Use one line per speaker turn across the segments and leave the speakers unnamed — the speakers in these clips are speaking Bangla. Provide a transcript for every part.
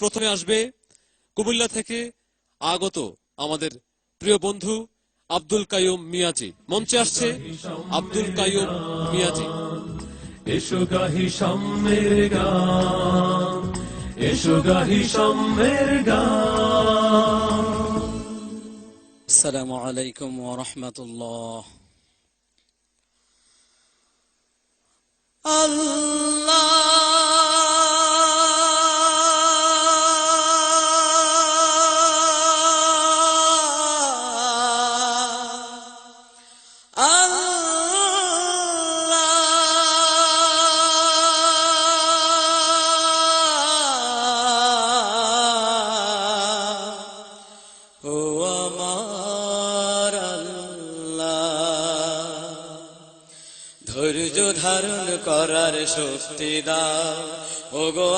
প্রথমে আসবে কুমিল্লা থেকে আগত আমাদের প্রিয় বন্ধু আব্দুল কায়ুম মিয়াজি। মঞ্চে আসছে আব্দুল কায়ুম মিয়াজি।
এসো গাহি গান এসো গাহি গান।
আলাইকুম ওয়া রাহমাতুল্লাহ। ধৈর্য ধারণ করার শক্তি দাও। ও গো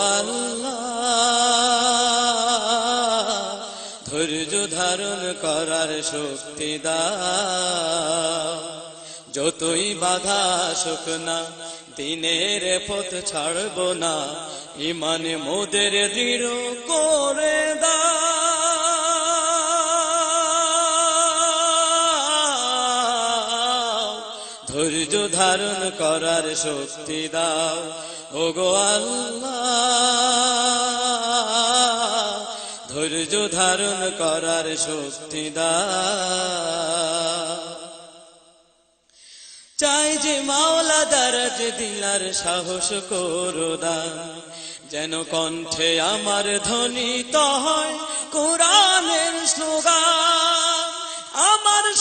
ধৈর্য ধারণ করার শক্তি দাও। যতই বাধা আসুক না, দিনের পথ ছাড়ব না। ইমানে মোদের দৃঢ় করে ধৈর্য ধারণ করার শক্তি দাও। ও গো ধৈর্য ধারণ করার শক্তি দাও। চাই যে মাওলা দারাজ দিলার সাহস করো দান যেন কণ্ঠে আমার ধ্বনিত হয়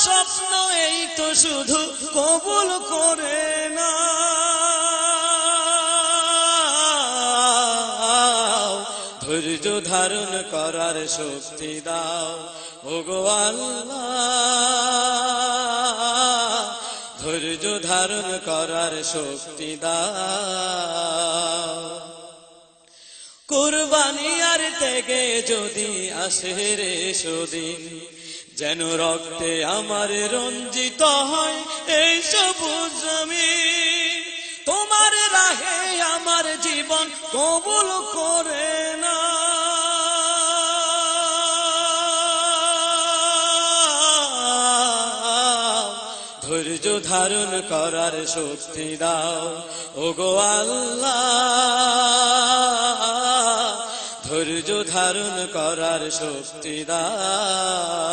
স্বপ্ন এই তো শুধু কবুল করে না। ধৈর্য ধারণ করার শক্তি দাও ভগবান ধৈর্য ধারণ করার শক্তি দাও। কুরবানি আর থেকে যদি আসে রে সুদিন যেন রক্তে আমার রঞ্জিত হয় এই সবুজ জমিন। তোমার রাহে আমার জীবন কবুল করে না। ধারণ করার শক্তি দাও ও গো আল্লাহ। ধৈর্য ধারণ করার শক্তি দাও।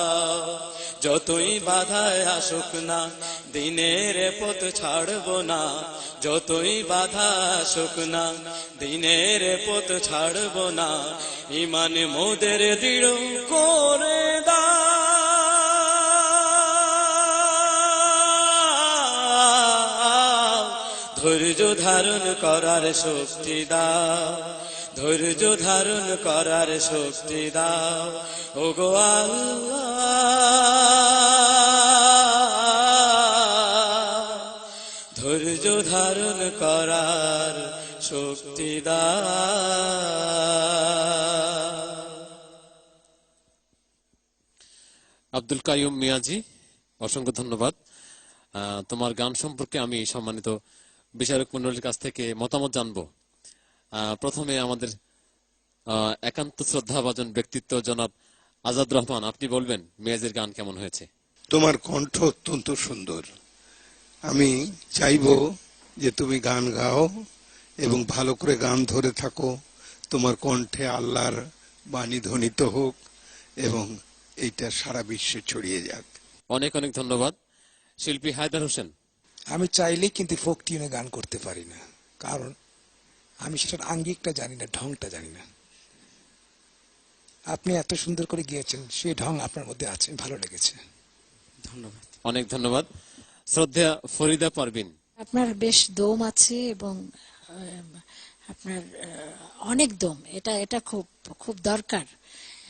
যতই বাধায় আসুক না, দিনের পথ ছাড়ব না। যতই বাধা আসুক না, দিনের পথ ছাড়ব না। ইমান মোদের দৃঢ় করে দাও। ধৈর্য ধারণ করার শক্তি দাও। ধৈর্য ধারণ করার শক্তি দাও। ও গো ধৈর্য ধারণ করার শক্তি
আব্দুল কাইয়ুম মিয়াজি, অসংখ্য ধন্যবাদ। তোমার গান সম্পর্কে আমি সম্মানিত বিচারক মন্ডলীর কাছ থেকে মতামত জানব। প্রথমে আমাদের একান্ত শ্রদ্ধাভাজন ব্যক্তিত্ব জনাব আজাদ রহমান আপনি বলবেন মেয়াজের গান কেমন হয়েছে?
তোমার কণ্ঠ অত্যন্ত সুন্দর। আমি চাইব যে তুমি গান গাও এবং ভালো করে গান ধরে থাকো। তোমার কণ্ঠে আল্লাহর বাণী ধ্বনিত হোক এবং এইটা সারা বিশ্বে ছড়িয়ে যাক।
অনেক অনেক ধন্যবাদ। শিল্পী হায়দার হোসেন।
আমি চাইলেই কিন্তু ফোক টিউনে গান করতে পারি না কারণ আমি সেটার আঙ্গিকটা জানি না ঢংটা জানি না। আপনি এত সুন্দর করে গিয়েছেন সেই ঢং আপনার মধ্যে আছে ভালো লেগেছে।
ধন্যবাদ।
অনেক ধন্যবাদ। শ্রদ্ধা ফরিদা পারবিন
আপনার বেশ দম আছে এবং আপনার অনেক দম। এটা এটা খুব খুব দরকার।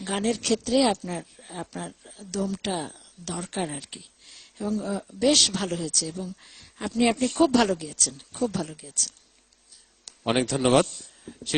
গানের ক্ষেত্রে আপনার আপনার দমটা দরকার আর কি। এবং বেশ ভালো হয়েছে এবং আপনি আপনি খুব ভালো গিয়েছেন খুব ভালো গিয়েছেন।
অনেক ধন্যবাদ।